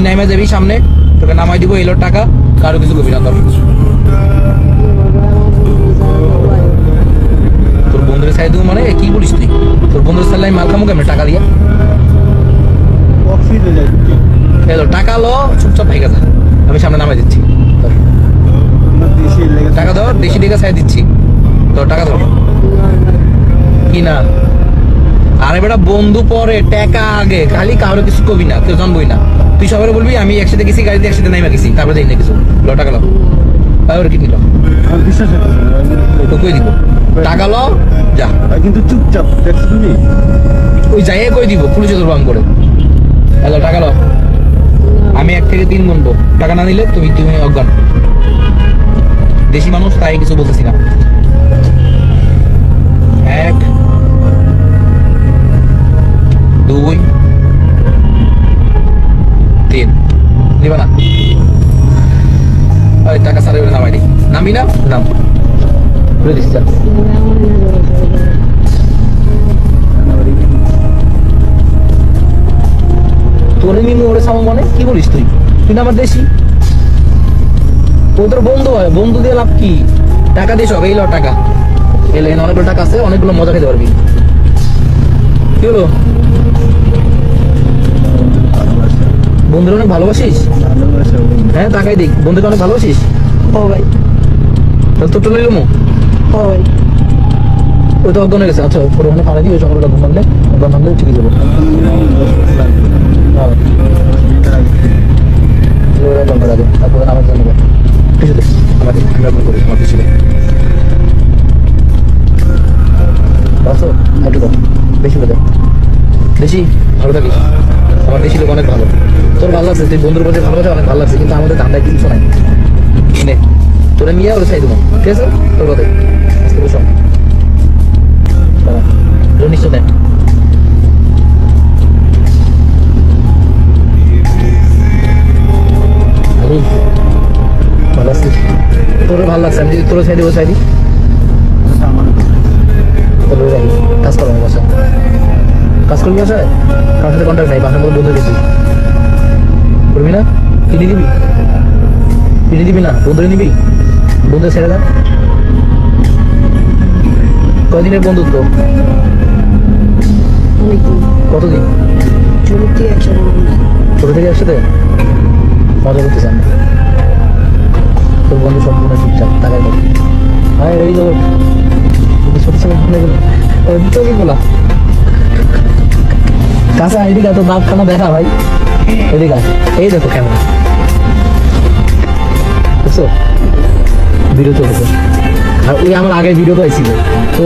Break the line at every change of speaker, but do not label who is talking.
নামাই যাবি সামনে, তোকে নামাই দিব এলোর টাকা, কারও কিছু করবি না তোর। তোর বন্ধুরে দিব মানে কি বলিস তুই? তোর বন্ধুর সাল্লাই মাল খামু কেমন, টাকা দিয়া? এলো টাকা লো, চুপচাপ ভেঙে যা। আমি সামনে নামাই দিচ্ছি। টাকা ধর, দেশি টাকা সাইড দিচ্ছি। তোর টাকা ধর। কি না? আরে বেটা, বন্ধু পরে, টাকা আগে, খালি কারও কিছু কবি না কেউ জানবই না। তুই সবাই বলবি আমি একসাথে গেছি গাড়িতে একসাথে নাইমা গেছি তারপরে যাই না কিছু। ল টাকা লো। তারপরে কি নিল
বিশ্বাস
দিব। টাকা লো যা।
কিন্তু চুপচাপ দেখছ তুমি
ওই যাইয়ে কই দিব পুলিশে ধরবাম করে। হ্যালো টাকা লো। আমি এক থেকে তিন গুনবো। টাকা না নিলে তুমি তুমি অজ্ঞান। দেশি মানুষ তাই কিছু বলতেছি না। তিন। নিবা না। ওই টাকা সারে নামাই দি নামি না? নাম। বলে দিচ্ছি যা। তোরে মিমু ওরে সামো মানে? কি বলিস তুই? তুই না আমার দেশি? তোর বন্ধু হয়, বন্ধু দিয়ে লাভ কি? টাকা দিয়ে সব, এই ল টাকা। এলে অনেকগুলো টাকা আছে, অনেকগুলো মজা খেতে পারবি। কি হলো? বন্ধুরা অনেক ভালোবাসিস?
ভালোবাসা
হ্যাঁ তাকাই দিক বন্ধুকে অনেক ভালোবাসিস?
ও ভাই।
তাহলে তোর চলে এলো
ও ভাই।
ওই তো অজ্ঞান হয়ে গেছে। আচ্ছা ওর ওখানে পানি দিয়ে সকালবেলা ঘুম ভাঙলে ঘুম ভাঙলে ঠিক যাব। তারপরে আমার জন্য কিছু করি আমার কিছু দে বাসো একটু বেশি করে বেশি? ভালো থাকিস। আমার দেশি লোক অনেক ভালো। তোর ভালো লাগছে তুই বন্ধুর প্রতি ভালো অনেক ভালো লাগছে কিন্তু আমাদের ধান্দায় কিছু নাই। নে তোরা নিয়ে ওরা চাই দেবো। ঠিক আছে? তোর কথা। আজকে বসো। দেখ আরে, ভালো আছিস তোর ভালো লাগছে আমি যদি তোর সাইডে তোর রাখি কাজ করো কাজ করবি বাসায়? কার সাথে কন্ট্যাক্ট নাই বাসার মধ্যে বন্ধু গেছি করবি না? কিনে দিবি? কিনে দিবি না? বন্ধুরে নিবি? বন্ধু ছেড়ে দা। কয়দিনের বন্ধুত্ব? কতদিন?
ছোট থেকে একসাথে
মজা করতেছে আমরা তোর বন্ধু সম্পূর্ণ ঠিকঠাক টাকায় হ্যাঁ এই তো ছোট কি বলা? কাছে এদিকে তো দাঁত খানা দেখা ভাই। এদিকে আছে এই দেখো ক্যামেরা বুঝছ? বিরত হতো আর ওই আমার আগে ভিডিও পাইছিল তো